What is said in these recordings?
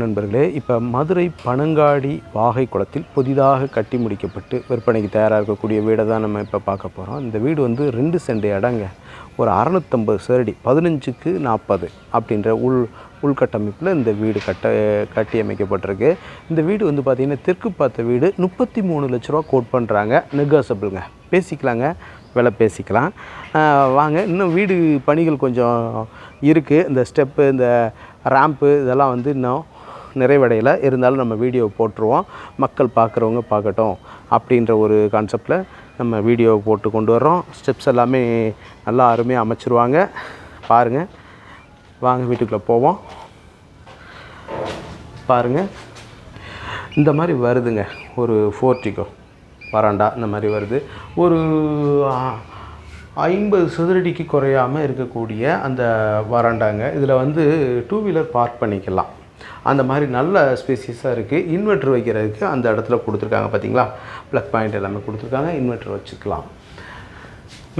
நண்பர்களே இப்போ மதுரை பனங்காடி வாகை குளத்தில் புதிதாக கட்டி முடிக்கப்பட்டு விற்பனைக்கு தயாராக இருக்கக்கூடிய வீடை தான் நம்ம இப்போ பார்க்க போகிறோம் இந்த வீடு வந்து ரெண்டு சென்ட் இடங்க ஒரு அறநூற்றம்பது சரடி பதினஞ்சுக்கு நாற்பது அப்படின்ற உள் உள்கட்டமைப்பில் இந்த வீடு கட்ட கட்டி அமைக்கப்பட்டிருக்கு. இந்த வீடு வந்து பார்த்திங்கன்னா தெற்கு பார்த்த வீடு முப்பத்தி மூணு லட்ச ரூபா கோட் பண்ணுறாங்க நெகோசபிளுங்க பேசிக்கலாங்க விலை பேசிக்கலாம். வாங்க இன்னும் வீடு பணிகள் கொஞ்சம் இருக்குது இந்த ஸ்டெப்பு இந்த ரேம்ப்பு இதெல்லாம் வந்து இன்னும் நிறைவடையலை. இருந்தாலும் நம்ம வீடியோ போட்டுருவோம். மக்கள் பார்க்குறவங்க பார்க்கட்டும் அப்படின்ற ஒரு கான்செப்டில் நம்ம வீடியோ போட்டு கொண்டு வர்றோம். ஸ்டெப்ஸ் எல்லாமே நல்லா அருமையாக அமைச்சிருவாங்க. பாருங்கள் வாங்க வீட்டுக்குள்ளே போவோம். பாருங்கள் இந்த மாதிரி வருதுங்க. ஒரு ஃபோர்ட்டிக்கோ வராண்டா இந்த மாதிரி வருது. ஒரு ஐம்பது சதுரடிக்கு குறையாமல் இருக்கக்கூடிய அந்த வராண்டாங்க. இதில் வந்து டூ வீலர் பார்க் பண்ணிக்கலாம். அந்த மாதிரி நல்ல ஸ்பேசியஸாக இருக்குது இன்வெர்ட்ரு வைக்கிறதுக்கு அந்த இடத்துல கொடுத்துருக்காங்க பார்த்தீங்களா ப்ளக் பாயிண்ட் எல்லாமே கொடுத்துருக்காங்க இன்வெர்ட்ரு வச்சுக்கலாம்.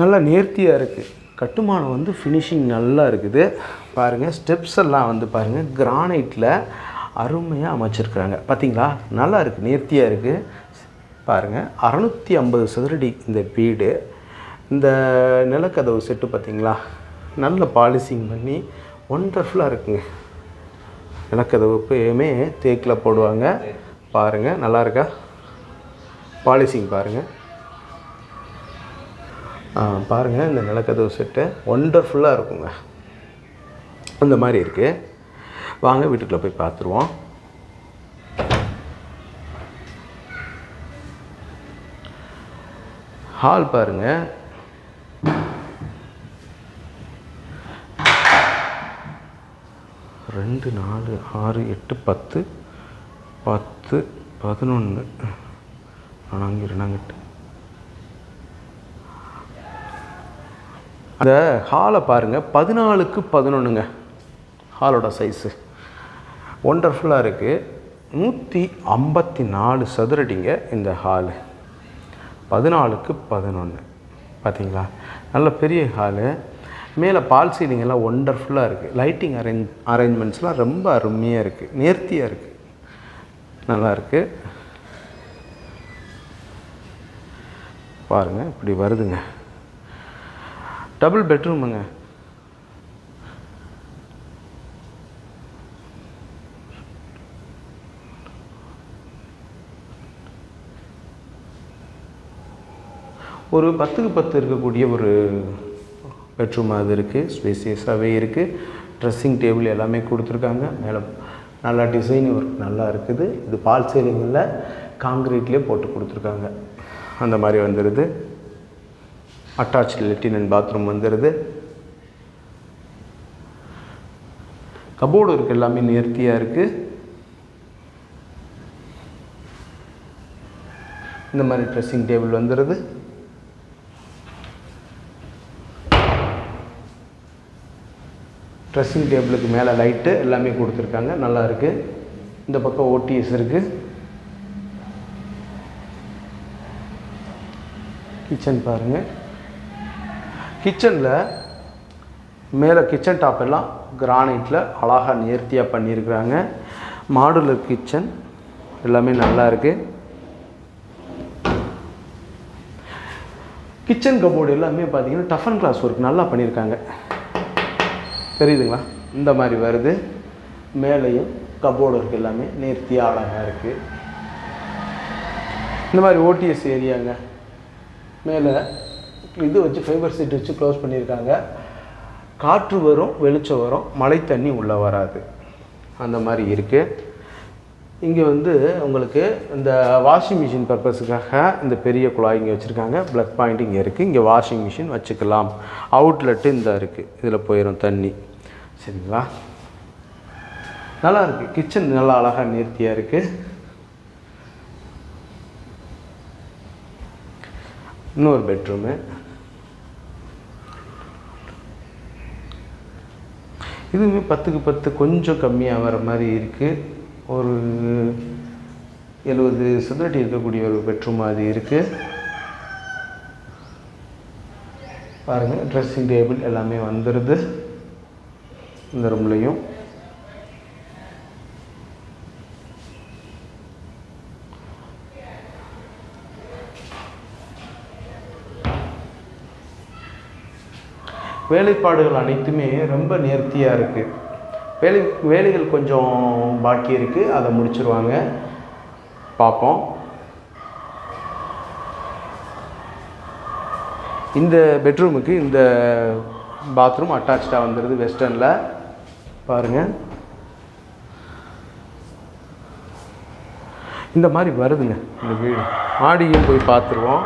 நல்லா நேர்த்தியாக இருக்குது கட்டுமானம் வந்து ஃபினிஷிங் நல்லா இருக்குது. பாருங்கள் ஸ்டெப்ஸ் எல்லாம் வந்து பாருங்கள் கிரானைட்டில் அருமையாக அமைச்சிருக்கிறாங்க. பார்த்தீங்களா நல்லா இருக்குது நேர்த்தியாக இருக்குது பாருங்கள் அறநூற்றி ஐம்பது சதுரடி இந்த வீடு. இந்த நிலக்கதவு செட்டு பார்த்தீங்களா நல்ல பாலிசிங் பண்ணி ஒண்டர்ஃபுல்லாக இருக்குங்க. நிலக்கதவு எப்பயுமே தேக்கில் போடுவாங்க. பாருங்கள் நல்லா இருக்கா? பாலிசிங் பாருங்கள் பாருங்கள் இந்த நிலக்கதவு செட்டு ஒண்டர்ஃபுல்லாக இருக்குங்க. அந்த மாதிரி இருக்குது வாங்க வீட்டுக்குள்ளே போய் பார்த்துருவோம் ஹால் பாருங்கள் ரெண்டு நாலு ஆறு எட்டு பத்து பத்து பதினொன்று நான்கு ரெண்டாங்கிட்டு அந்த ஹாலை பாருங்கள் பதினாலுக்கு பதினொன்றுங்க ஹாலோட சைஸு ஒண்டர்ஃபுல்லாக இருக்குது நூற்றி ஐம்பத்தி நாலு சதுரடிங்க இந்த ஹாலு பதினாலுக்கு பதினொன்று பார்த்தீங்களா நல்ல பெரிய ஹாலு மேலே பால் சீலிங் எல்லாம் ஒண்டர்ஃபுல்லாக இருக்குது லைட்டிங் அரேஞ்ச் அரேஞ்ச்மெண்ட்ஸ்லாம் ரொம்ப அருமையாக இருக்குது நேர்த்தியாக இருக்குது நல்லா இருக்குது பாருங்கள் இப்படி வருதுங்க. டபுள் பெட்ரூமுங்க ஒரு பத்துக்கு பத்து இருக்கக்கூடிய ஒரு பெட்ரூம் அது இருக்குது ஸ்பேசியஸாகவே இருக்குது ட்ரெஸ்ஸிங் டேபிள் எல்லாமே கொடுத்துருக்காங்க. மேலே நல்லா டிசைன் ஒர்க் நல்லா இருக்குது. இது பால் சீலிங்கில் காங்கிரீட்லேயே போட்டு கொடுத்துருக்காங்க. அந்த மாதிரி வந்துடுது அட்டாச் லெட்டின் அண்ட் பாத்ரூம் வந்துடுது கபோர்டு இருக்குது எல்லாமே நேர்த்தியாக இருக்குது இந்த மாதிரி ட்ரெஸ்ஸிங் டேபிள் வந்துடுது ட்ரெஸ்ஸிங் டேபிளுக்கு மேலே லைட்டு எல்லாமே கொடுத்துருக்காங்க. நல்லா இருக்குது இந்த பக்கம் ஓடிஎஸ் இருக்குது கிச்சன் பாருங்கள் கிச்சனில் மேலே கிச்சன் டாப் எல்லாம் கிரானைட்டில் அழகாக நேர்த்தியாக பண்ணியிருக்கிறாங்க. மாடுலர் கிச்சன் எல்லாமே நல்லா இருக்குது கிச்சன் கபோர்டு எல்லாமே பார்த்தீங்கன்னா டஃப் அண்ட் கிளாஸ் ஒர்க் நல்லா பண்ணியிருக்காங்க. தெரியுதுங்களா? இந்த மாதிரி வருது. மேலேயும் கபோர்டு இருக்குது எல்லாமே. நேர்த்தியாக அழகாக இருக்குது இந்த மாதிரி ஓடிஎஸ் ஏரியாங்க. மேலே இது வச்சு ஃபைபர் சீட் வச்சு க்ளோஸ் பண்ணியிருக்காங்க. காற்று வரும் வெளிச்சம் வரும். மழை தண்ணி உள்ளே வராது. அந்த மாதிரி இருக்குது இங்கே வந்து உங்களுக்கு இந்த வாஷிங் மிஷின் பர்பஸுக்காக இந்த பெரிய குழாய் இங்கே வச்சுருக்காங்க. ப்ளக் பாயிண்ட் இங்கே இருக்குது இங்கே வாஷிங் மிஷின் வச்சுக்கலாம். அவுட்லெட்டு இந்த இருக்குது இதில் போயிடும் தண்ணி. சரிங்களா? நல்லா இருக்குது கிச்சன் நல்லா அழகாக நேர்த்தியாக இருக்குது இன்னொரு பெட்ரூமு. இதுவுமே பத்துக்கு பத்து கொஞ்சம் கம்மியாக வர மாதிரி இருக்குது ஒரு எழுபது சதுரடி இருக்கக்கூடிய ஒரு பெட்ரூம் அது இருக்குது பாருங்கள் ட்ரெஸ்ஸிங் டேபிள் எல்லாமே வந்துடுது இந்த ரூம்லேயும். வேலைப்பாடுகள் அனைத்துமே ரொம்ப நேர்த்தியாக இருக்குது வேலை வேலைகள் கொஞ்சம் பாக்கி இருக்குது அதை முடிச்சிருவாங்க. பார்ப்போம் இந்த பெட்ரூமுக்கு இந்த பாத்ரூம் அட்டாச்சாக வந்துடுது வெஸ்டர்னில். பாருங்கள் இந்த மாதிரி வருதுங்க இந்த வீடு. மாடியும் போய் பார்த்துருவோம்.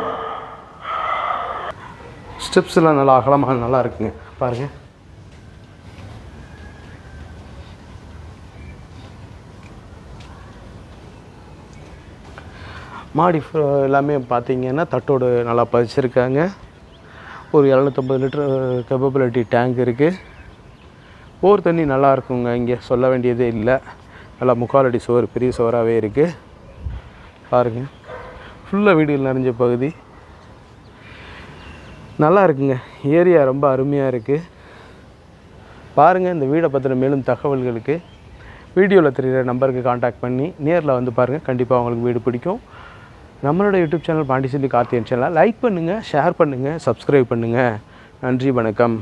ஸ்டெப்ஸ் எல்லாம் நல்லா அகலமாக நல்லா இருக்குங்க. பாருங்கள் மாடி ஃபு- எல்லாமே பார்த்தீங்கன்னா தட்டோடு நல்லா பதிச்சிருக்காங்க. ஒரு இரநூத்தம்பது லிட்டர் கெப்பபிலிட்டி டேங்க் இருக்குது போர் தண்ணி நல்லா இருக்குங்க. இங்கே சொல்ல வேண்டியதே இல்லை. நல்லா முக்காலடி அடி சுவர் பெரிய சுவராகவே இருக்குது பாருங்கள் ஃபுல்லாக வீடுகள் நிறைஞ்ச பகுதி. நல்லா இருக்குங்க. ஏரியா ரொம்ப அருமையாக இருக்குது பாருங்கள் இந்த வீடை பற்றின மேலும் தகவல்களுக்கு. வீடியோவில் தெரிகிற நம்பருக்கு காண்டாக்ட் பண்ணி நேரில் வந்து பாருங்கள் கண்டிப்பாக உங்களுக்கு வீடு பிடிக்கும். நம்மளோட யூடியூப் சேனல் பாண்டிச்சேரி கார்த்தியன் சேனலை லைக் பண்ணுங்கள் ஷேர் பண்ணுங்கள் சப்ஸ்கிரைப் பண்ணுங்கள் நன்றி வணக்கம்.